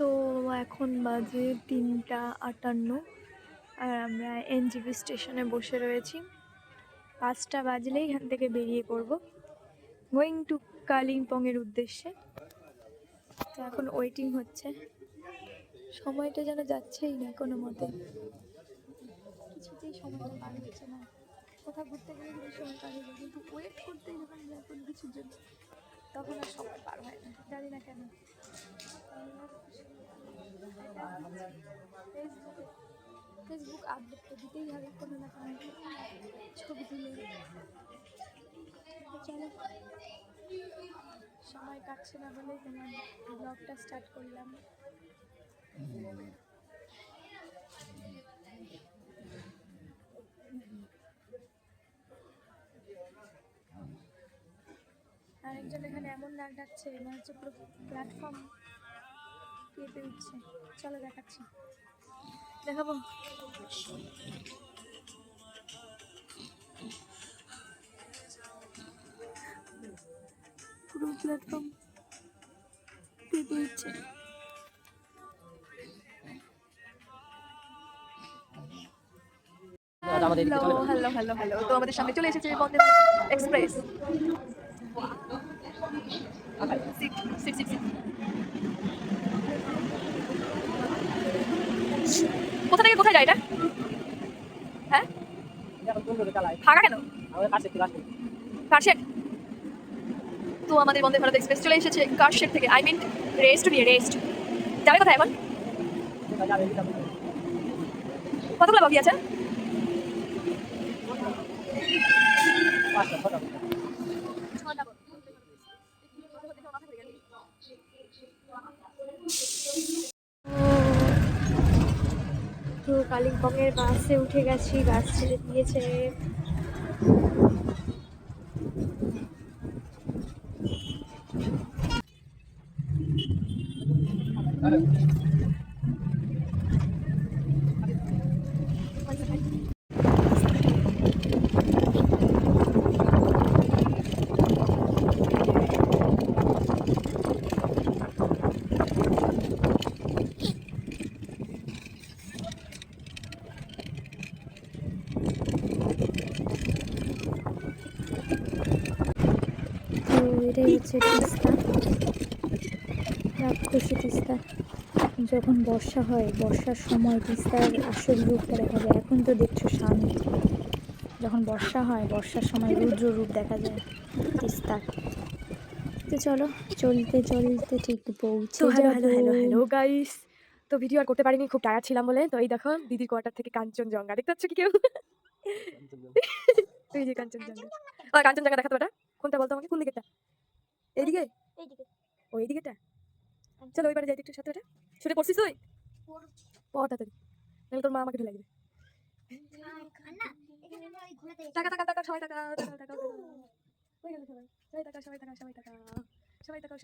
তো এখন বাজে তিনটা আটান্ন, আর আমরা এনজিবি স্টেশনে বসে রয়েছি। পাঁচটা বাজলেই এখান থেকে বেরিয়ে পড়ব। গোয়িং টু কালিম্পংয়ের উদ্দেশ্যে। তো এখন ওয়েটিং হচ্ছে। সময়টা যেন যাচ্ছেই না কোনো মতে। কিছুতেই সময়টা পার হচ্ছে না। কোথাও ঘুরতে গেলে কিন্তু সময় পার হয়ে কিন্তু ওয়েট করতেই যখন কোনো কিছুর জন্য। তখন আর সময় পার হয় না। জানি না কেন। ফেসবুকে ফেসবুক আপডেট তো দিতেই হবে, কোনো না কোনো ছবি তুলে। চলো, সময় কাটছে না বলেই তোমার ব্লগটা স্টার্ট করলাম। আরেকজন এখানে এমন নাক ডাকছে মনে হচ্ছে পুরো প্ল্যাটফর্ম কেঁপে উঠছে চলো দেখাচ্ছি। দেখাবো? পুরো প্ল্যাটফর্ম কেঁপে উঠছে আমাদের এদিকে চলে হ্যালো হ্যালো হ্যালো তো আমাদের সামনে চলে এসেছে বন্দে এক্সপ্রেস। কোথা থেকে কোথায় যায় এটা? হ্যাঁ? ফাঁকা কেন? কারশেড তো আমাদের বন্দে ভারত এক্সপ্রেস চলে এসেছে কারশেড থেকে আই মিন রেস্ট নিয়ে রেস্ট যাবে কোথায় এখন। কতগুলো বাকি আছে? তো কালিম্পংয়ের বাসে উঠে গেছি বাস ছেড়ে দিয়েছে। তো এটাই হচ্ছে তিস্তা। রাক্ষসী তিস্তা। যখন বর্ষা হয় বর্ষার সময় তিস্তার আসল রূপটা দেখা যায়। এখন তো দেখছ শান্ত যখন বর্ষা হয় বর্ষার সময় রুদ্র রূপ দেখা যায় তিস্তার তো চলো চলতে চলতে ঠিক পৌঁছে তো hello hello hello hello guys তো ভিডিও আর করতে পারিনি খুব টায়ার্ড ছিলাম বলে। তো এই দেখো দিদির কোয়ার্টার থেকে কাঞ্চনজঙ্ঘা। দেখতে পাচ্ছ কি কেউ? তুই যে কাঞ্চনজঙ্ঘা। ও কাঞ্চনজঙ্ঘা দেখাতে পারা কোনটা বলতো আমাকে? কোন দিকেটা এইদিকে। ও এইদিকেটা? চলো ওই পারে যাই একটু সাথে ওটা পড়ছিস করছিস তুই? পড় তাড়াতাড়ি। নাহলে তোর মা আমাকে ঢেলে দিবে। টাকা টাকা টাকা সবাই টাকা টাকা টাকা টাকা। হয়ে গেল সবাই। সবাই টাকা সবাই টাকা সবাই টাকা সবাই টাকা।